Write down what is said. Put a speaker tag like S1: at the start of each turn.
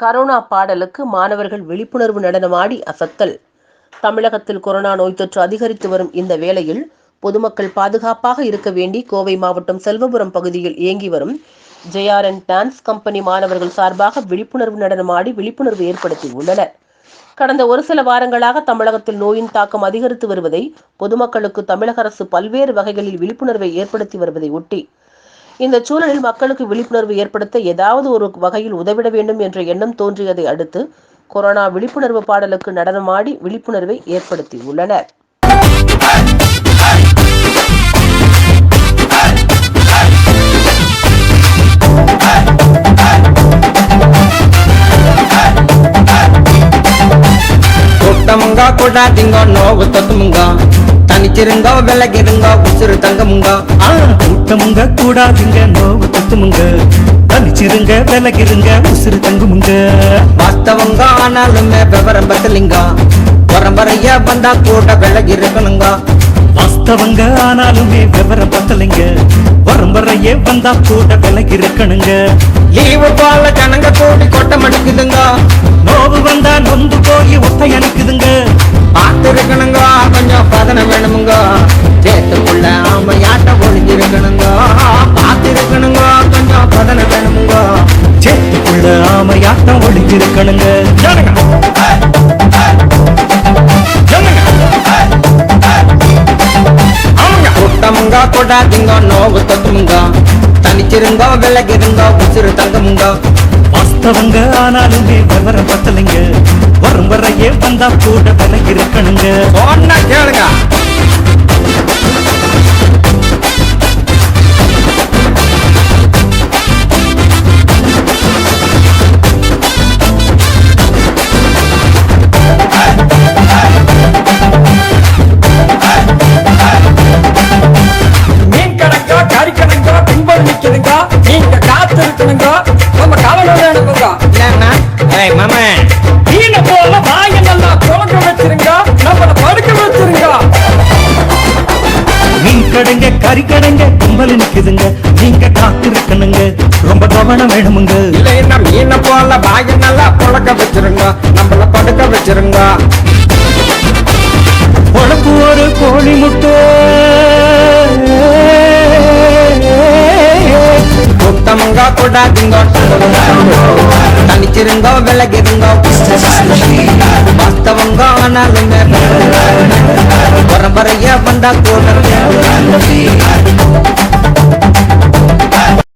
S1: Corona பாடலுக்கு மாணவர்கள் விழிப்புணர்வு நடனமாடி அசத்தல். தமிழகத்தில் கொரோனா நோய் தொற்று அதிகரித்து வரும் இந்த வேளையில் பொதுமக்கள் பாதுகாப்பாக இருக்க வேண்டி கோவை மாவட்டம் செல்வபுரம் பகுதியில் இயங்கி வரும் ஜெயாரன் டான்ஸ் கம்பெனி மாணவர்கள் சார்பாக விழிப்புணர்வு நடனமாடி விழிப்புணர்வு ஏற்படுத்தி உள்ளனர் கடந்த ஒரு சில வாரங்களாக தமிழகத்தில் நோயின் தாக்கம் அதிகரித்து வருவதை பொதுமக்களுக்கு தமிழக அரசு பல்வேறு வகைகளில் விழிப்புணர்வை ஏற்படுத்தி வருவதை ஒட்டி இந்த சூழலில் மக்களுக்கு விழிப்புணர்வு ஏற்படுத்த ஏதாவது ஒரு வகையில் உதவிட வேண்டும் என்ற எண்ணம் தோன்றியதை அடுத்து கொரோனா விழிப்புணர்வு பாடலுக்கு நடனமாடி விழிப்புணர்வை ஏற்படுத்தி உள்ளனர்
S2: கூட்டமுங்க கூடாதீங்க நோவு தொத்துமுங்க தனிச்சிருங்க விலகிடுங்க உசுறு தங்கமுங்க.
S3: ஆ, கூட்டமுங்க கூடாதுங்க நோவு தத்துமுங்க தனிச்சிருங்க விலகிருங்க உசுறு தங்குமுங்க.
S2: வாஸ்தவங்க ஆனாலுமே விவரம் பத்தலிங்க. பரம்பரைய வந்தா கூட விலகி இருக்கணுங்க.
S3: வாஸ்தவங்க ஆனாலுமே விவரம் பத்தலைங்க. பரம்பரையே வந்தா கூட விலகி இருக்கணுங்க.
S2: லீவு பால ஜனங்க கூட்டி கொட்டம் அடிக்குதுங்க
S3: நோவு வந்தா நொந்து ஆமாங்க.
S2: கூட்டமுங்க கூடாதீங்க நோவு தொத்துமுங்க தனிச்சிருங்க விலகிருங்க உசுறு தங்கமுங்க.
S3: வாஸ்தவங்க ஆனாலுமே விவரம் பத்தலைங்க. வரம்பறையே வந்தா கூட விலகி இருக்கணுங்க.
S4: வேணுமுங்க
S2: என்னன்னா ஏய் மாமா.
S4: மீனை போல வாயை நல்லா குழக்க வச்சிருங்க. நம்மள படுக்க வச்சிருங்க.
S3: மீன் கடைங்க கறி கடைங்க கும்பல் நிக்குதுங்க. நீங்க காத்து இருக்கணுங்க. ரொம்ப கவனம் வேணுமுங்க.
S2: இல்லைன்னா மீனை போல வாயை நல்லா புழக்க வச்சிருங்க. நம்மள படுக்க வச்சிருங்க. கூட்டமுங்க கூடாதீங்க தனிச்சிருங்க விலகிருங்க வாஸ்தவங்க ஆனாலுமே பரம்பரைய வந்தா கூட